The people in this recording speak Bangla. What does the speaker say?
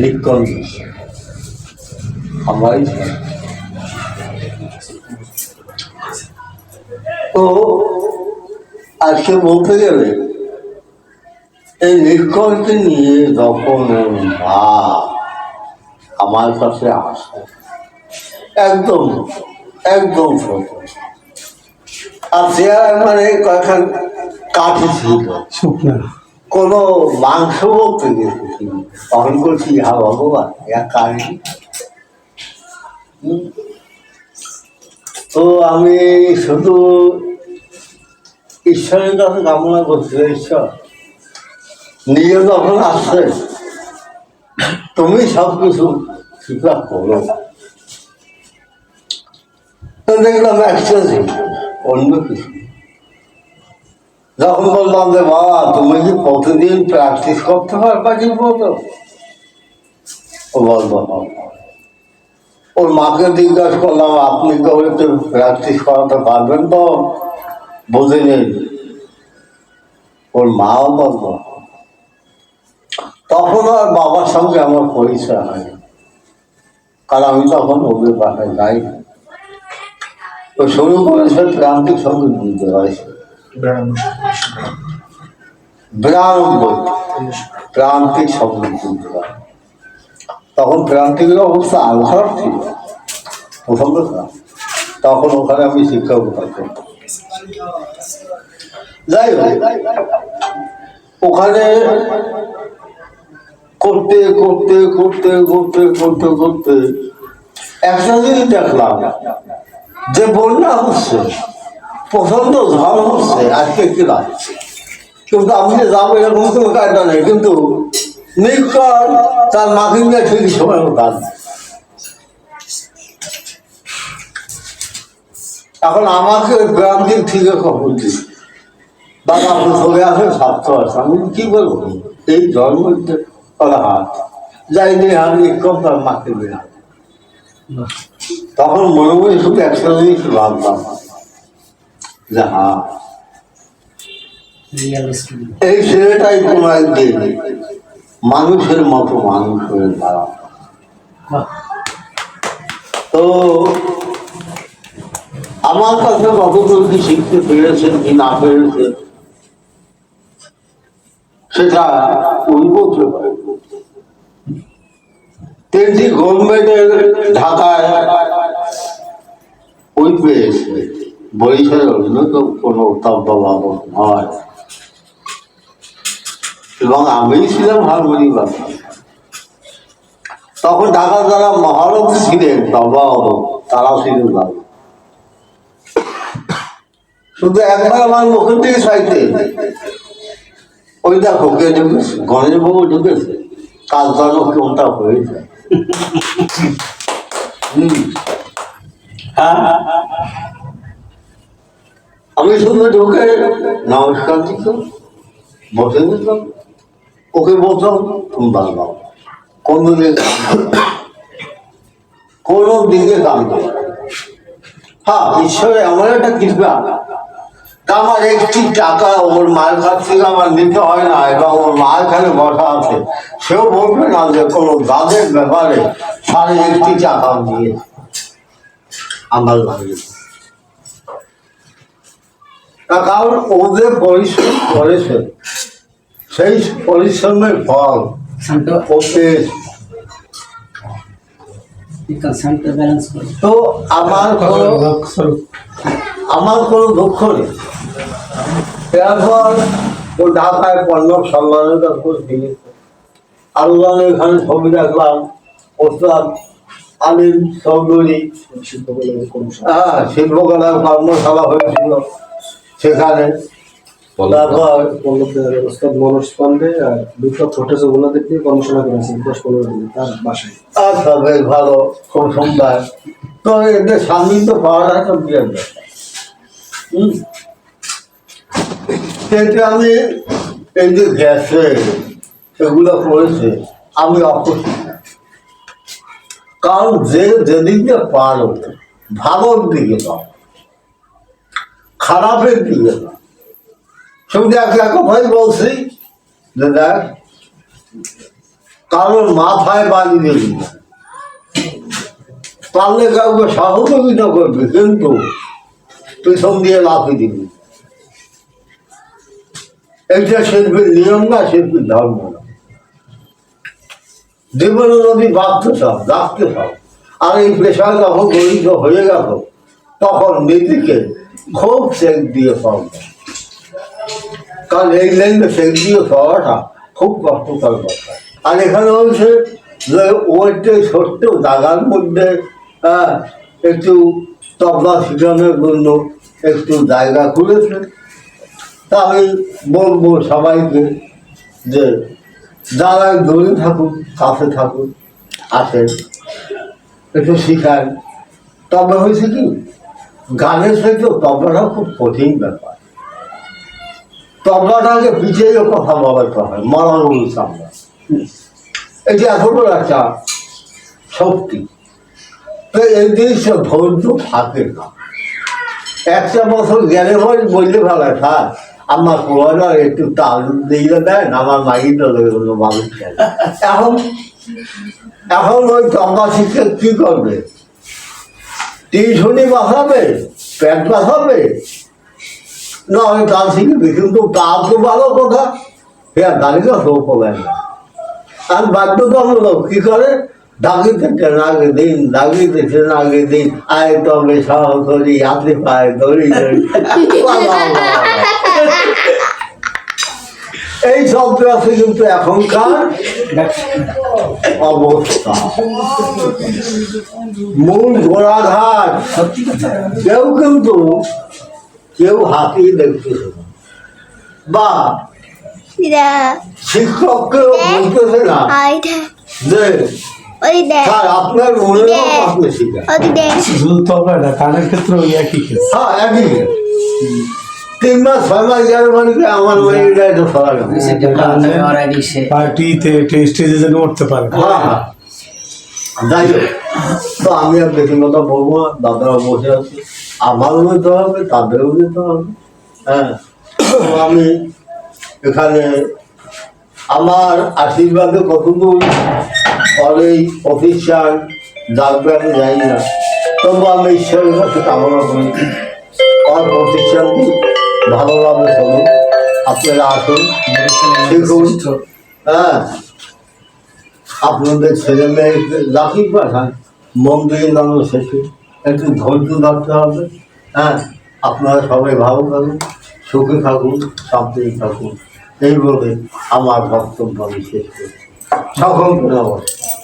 নিকন আমারই। তো আজকে বলতে গেলে, এই নিকনকে নিয়ে যখন মা আমার কাছে আসে, একদম একদম ছোট আর চেয়ার মানে কয়েকখান কাঠি ছিল। শুকনা। কোনো মাংস বলতে গেছি তখন করছি হা ভগবান এক কাহিনী। তো আমি শুধু ঈশ্বরের কাছে কামনা করছি, ঈশ্বর, নিজে যখন আসছে, তুমি সব কিছু করো। দেখলাম একটা অন্য কিছু যখন বললাম যে বাবা, তুমি কি প্রতিদিন প্র্যাকটিস করতে পারবা ঠিক মতো ও বলব। ওর মাকে জিজ্ঞাসা করলাম, আপনি তো একটু প্র্যাকটিস করাতে পারবেন তো? বুঝে নিন। ওর মাও বলব তখন আর বাবার সঙ্গে আমার পরিচয় হয় কারণ আমি তখন ওদের বাসায় যাই। তো শুরু করেছে প্রান্তিক সঙ্গে বুঝতে হয়েছে বিরানব্বই। প্রান্তিক তুলতে পারে তখন প্রান্তিকের অবস্থা আরও খারাপ ছিল প্রথম কথা তখন ওখানে আমি শিক্ষকতা করতাম যাই হোক, ওখানে করতে করতে করতে করতে করতে করতে একটা জিনিস দেখলাম, যে বন্যা হচ্ছে প্রচণ্ড ঝড় হচ্ছে, আজকে কি লাগছে কিন্তু আমি যাব কোনো কায়দা কিন্তু তার নিয়ে ঠিক সময় কাজ এখন আমাকে থেকে খবর দিই বাবা আপনি স্বার্থ আছে। আমি কি বলব? এই জন্ম হাত। যাইনি আমি কম, তার মাকে বেরা তখন মনে মনে শুধু একটা জিনিস ভাবলাম যে হ্যাঁ এই ছেলেটাই কোনো একদিন মানুষের মতো মানুষ হয়ে দাঁড়াবে তো আমার কাছে কতদূর কি শিখতে পেরেছেন কি না পেরেছেন? সেটা বলতে তেমনি গভর্নমেন্টের ঢাকায় ওই পেয়েছে। বরিশালের অন্যতম কোনো তব্যবাবক নয় এবং আমি ছিলাম হারমোনি বাবা তখন ঢাকা যারা মহারথী ছিলেন তব্যবাবক তারা ছিলেন বাবা। শুধু একবার আমার মুখের থেকে চাইতে, ওই দেখো, কে ঢুকেছে? গণেশ বাবু ঢুকেছে। কাল যেন কোনটা হয়ে যায়। হ্যাঁ। আমি শুধু ঢুকে নমস্কার দিত বসে দিতাম। ওকে বলতাম তুমি বাংলাও কোন দিকে কোন দিকে গান করো হ্যাঁ ঈশ্বরে আমার একটা কৃপা। আমার একটি টাকা ওর মায়ের কাছ থেকে আমার নিতে হয় না এবং ওর মা এখানে বসা আছে। সেও বলবে না যে কোনো দাদের ব্যাপারে সাড়ে একটি টাকা দিয়ে আমার লাগে কারণ ওদের পরিশ্রম করেছে সেই পরিশ্রমের ফল করে। তো আমার কোনো আমার কোনো দুঃখ নেই। এরপর ও ঢাকায় পণ্যক সম্মানের দিয়েছে আল্লাহ এখানে ছবি রাখলাম ওস্তাদ আলিম চৌধুরী। হ্যাঁ শিল্পকলার কর্মশালা হয়েছিল সেখানে। তারপর ওস্তাদ মনোজ পান্ডে আর দুটো ছোট ওনাদের দিয়ে কর্মশালা করেছেন দশ পনেরো দিনে তার বাসায়। আচ্ছা বেশ ভালো খুব সুন্দর। তো এদের সান্নিধ্য পাওয়াটা তো বিয়ের ব্যাপার আমি এই যে গ্যাসে এগুলো করেছে আমি না। কারণ যে যেদিক পারো ভালোর দিকে পাও খারাপের দিকে না শুধু এক এক বলছি, যে কারোর মাথায় বাড়ি দেবি না পারলে কাউকে সহযোগিতা করবে, কিন্তু দিয়ে লাফি শিল্পীর নিয়ম না, শিল্পীর ধর্ম না। জীবনে যদি রাখতে আর এই পেশায় যখন হয়ে গেল তখন নীতিকে খুব সেক দিয়ে পাওয়া কারণ এই লাইনে দিয়ে পাওয়াটা খুব কষ্টকর কথা আর এখানে হচ্ছে যে ওইটা ছোট্ট জায়গার মধ্যে একটু তবলা শিখানোর জন্য একটু জায়গা খুলেছে। তা বলব সবাইকে যে যারা দূরে থাকুক, কাছে থাকুক আসেন একটু শিখান। তবে হয়েছে কি? গানের সাথে তবলাটা খুব কঠিন ব্যাপার। তবলাটাকে পিছিয়ে কথা বলাতে হয় মরানুল সামনে এটি বড় একটা শক্তি, তো এই জিনিসটা ধৈর্য থাকে না। একটা বছর গেলে হয়, বললে ভালো স্যার আমার পোলাটা একটু তাল দিয়ে দেন আমার মাইটা লেগে মানুষ এখন এখন ওই তবলা শিক্ষক কি করবে? টিউশনি বাঁচাবে প্যাট বাঁচাবে না আমি গান শিখবি কিন্তু তো ভালো কথা হ্যাঁ গাড়িটা শো না আর বাধ্যতামূলক কি করে দাগিতে দিন দাগিতে ট্রেনাগে দিন আয় তবে সহকরি হাতে পায়ে ধরি। এই শব্দ আছে কিন্তু এখনকার অবস্থা মূল কথা কেউ কিন্তু কেউ হাতিয়ে দেখতেছে না। বা শিক্ষককেও বলতেছে না। যে স্যার আপনার মনে আপনি শিখেন ক্ষেত্রে একই হ্যাঁ একই তিন মাস ছয় মাস গেলে মানে আমার মেয়েটা একটু পার্টিতে স্টেজে যেন উঠতে পারে। হ্যাঁ হ্যাঁ। যাই হোক। তো আমি আর বেশি কথা বলব দাদারা বসে আছে। আমারও যেতে হবে, তাদেরও যেতে হবে। হ্যাঁ। আমি এখানে আমার আশীর্বাদে কতদূর প্রতিষ্ঠান যাবে আমি জানি না, তবু আমি ঈশ্বরের কাছে কামনা করি। আমার প্রতিষ্ঠানটি ভালোভাবে চলুন আপনারা আসুন শিখুন হ্যাঁ। আপনাদের ছেলে মেয়েকে লাফি পাঠান, মন দিয়ে নাম শেখে একটু ধৈর্য রাখতে হবে। হ্যাঁ আপনারা সবাই ভালো থাকুন, সুখে থাকুন শান্তি থাকুন। এই বলে আমার বক্তব্য আমি শেষ করি সকলকে নমস্কার।